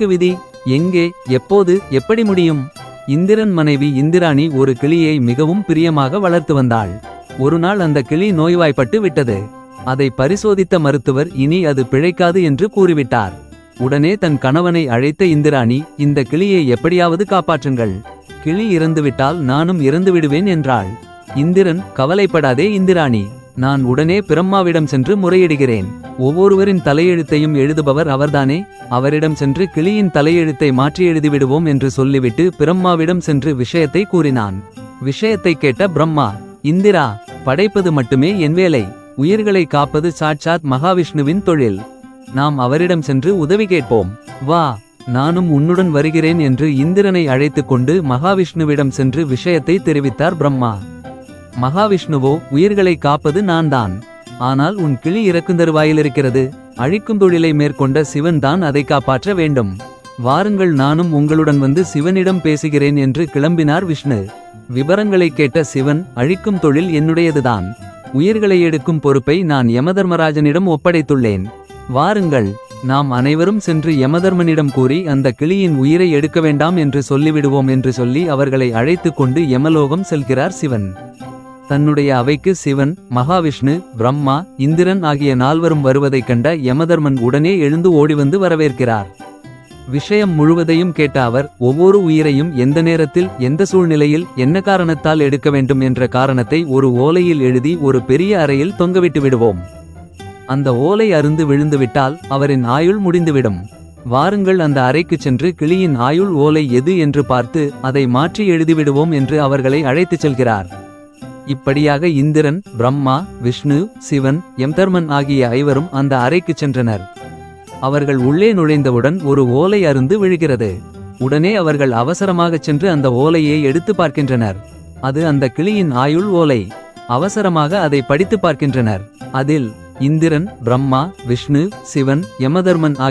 குறுக்கு விதி. எங்கே எப்போது எப்படி முடியும்? இந்திரன் மனைவி இந்திராணி ஒரு கிளியை மிகவும் பிரியமாக வளர்த்து வந்தாள். ஒருநாள் அந்த கிளி நோய்வாய்ப்பட்டு விட்டது. அதை பரிசோதித்த மருத்துவர் இனி அது பிழைக்காது என்று கூறிவிட்டார். உடனே தன் கணவனை அழைத்த இந்திராணி இந்த கிளியை எப்படியாவது காப்பாற்றுங்கள். கிளி இறந்துவிட்டால் நானும் இறந்து விடுவேன் என்றாள். இந்திரன் கவலைப்படாதே இந்திராணி. நான் உடனே பிரம்மாவிடம் சென்று முறையிடுகிறேன். ஒவ்வொருவரின் தலையெழுத்தையும் எழுதுபவர் அவர்தானே? அவரிடம் சென்று கிளியின் தலையெழுத்தை மாற்றி எழுதிவிடுவோம் என்று சொல்லிவிட்டு பிரம்மாவிடம் சென்று விஷயத்தை கூறினான். விஷயத்தை கேட்ட பிரம்மா இந்திரா படைப்பது மட்டுமே என் வேலை. உயிர்களை காப்பது சாட்சாத் மகாவிஷ்ணுவின் தொழில். நாம் அவரிடம் சென்று உதவி கேட்போம். வா நானும் உன்னுடன் வருகிறேன் என்று இந்திரனை அழைத்துக்கொண்டு மகாவிஷ்ணுவிடம் சென்று விஷயத்தை தெரிவித்தார் பிரம்மா. மகாவிஷ்ணுவோ உயிர்களை காப்பது நான்தான். ஆனால் உன் கிளி இறக்குந்தருவாயில் இருக்கிறது அழிக்கும் தொழிலை மேற்கொண்ட சிவன் தான் அதை காப்பாற்ற வேண்டும். வாருங்கள் நானும் உங்களுடன் வந்து சிவனிடம் பேசுகிறேன் என்று கிளம்பினார் விஷ்ணு. விவரங்களை கேட்ட சிவன் அழிக்கும் தொழில் என்னுடையதுதான். உயிர்களை எடுக்கும் பொறுப்பை நான் யமதர்மராஜனிடம் ஒப்படைத்துள்ளேன். வாருங்கள் நாம் அனைவரும் சென்று யமதர்மனிடம் கூறி அந்த கிளியின் உயிரை எடுக்க வேண்டாம் என்று சொல்லிவிடுவோம் என்று சொல்லி அவர்களை அழைத்துக் கொண்டு யமலோகம் செல்கிறார் சிவன். தன்னுடைய அவைக்கு சிவன் மகாவிஷ்ணு பிரம்மா இந்திரன் ஆகிய நால்வரும் வருவதைக் கண்ட யமதர்மன் உடனே எழுந்து ஓடிவந்து வரவேற்கிறார். விஷயம் முழுவதையும் கேட்ட அவர் ஒவ்வொரு உயிரையும் எந்த நேரத்தில் எந்த சூழ்நிலையில் என்ன காரணத்தால் எடுக்க வேண்டும் என்ற காரணத்தை ஒரு ஓலையில் எழுதி ஒரு பெரிய அறையில் தொங்கவிட்டு விடுவோம். அந்த ஓலை அருந்து விழுந்துவிட்டால் அவரின் ஆயுள் முடிந்துவிடும். வாருங்கள் அந்த அறைக்கு சென்று கிளியின் ஆயுள் ஓலை எது என்று பார்த்து அதை மாற்றி எழுதிவிடுவோம் என்று அவர்களை அழைத்துச் செல்கிறார். இப்படியாக இந்திரன் பிரம்மா விஷ்ணு சிவன் எம்தர்மன் ஆகிய ஐவரும் அந்த அறைக்கு சென்றனர். அவர்கள் உள்ளே நுழைந்தவுடன் ஒரு ஓலை அருந்து விழுகிறது. உடனே அவர்கள் அவசரமாகச் சென்று அந்த ஓலையை எடுத்து பார்க்கின்றனர். அது அந்த கிளியின் ஆயுள் ஓலை. அவசரமாக அதை படித்து பார்க்கின்றனர். அதில் இந்திரன் பிரம்மா விஷ்ணு சிவன் யமதர்மன் ஆகிய